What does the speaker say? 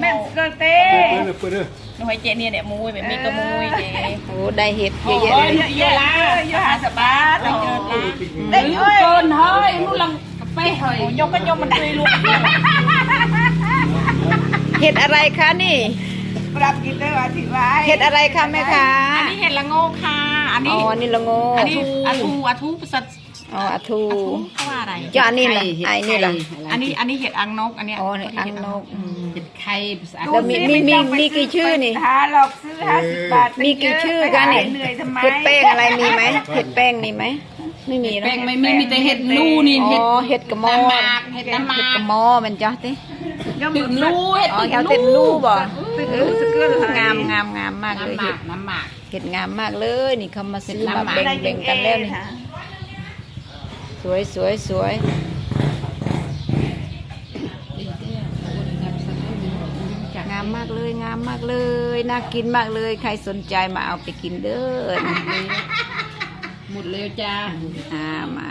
แม่เกินเต้เปิดเลยเปิดเลยหน่วยเจเนี่ยเนี่ยมุ้ยแบบมีกระมุ้ยเจโอ้ได้เห็ดเยโอ้อะแยะยเลยเยอะแยะละเยอะหาสบาตั้งเจอละได้เอ้ยเกินเฮ้ยมึงลังไปเฮ้ยยกกันยกมันตุยลูกเห็ดอะไรคะนี่ปรับกินเตอร์อธิบายเห็ดอะไรคะแม่คะอันนี้เห็ดละโงกค่ะอันอ๋นี้อนี่ละโงอันนี้อาทูอาทูสัตว์ อ๋ออาทูเขาว่าอะไรจ้าอันนี่ล่ะไอ้นี่ล่ะอันนี้อันนี้เห็ดอังนกอันเนี้ยอ๋อนี่อังนกอืมเห็ดไข่ภาษาแล้วมีมีมีมีกี่ชื่อนี่หาหลอกซื้อห้าสิบบาทมีกี่ชื่อกันนี่เหนื่อยทำไมเห็ดแป้งอะไรมีไหมเห็ดแป้งมีไหมไม่มีเนอะแป้งไม่มีมีแต่เห็ดลูนี่อ๋เห็ดอเห็ดกระมอน้ำหมากเห็ดน้ำหมาเห็ดกกระมอมันจ้ะติตื่นลูเห็ดอ๋อตื่นเอาลูเต็มรูบ่เป็นเอลูอกสเกอร์งามงามงามมากเลยน้ำหเห็มากดน้ำหมากเห็ดงามมากเลยนี่เขามาซื้อมาน้ำหมากแบ่งแบ่งกันแล้วนี่ สวยสวยสวยงามมากเลยงามมากเลย น่ากินมากเลย ใครสนใจมาเอาไปกินเด้อหมดเร็วจ้าอ่ามา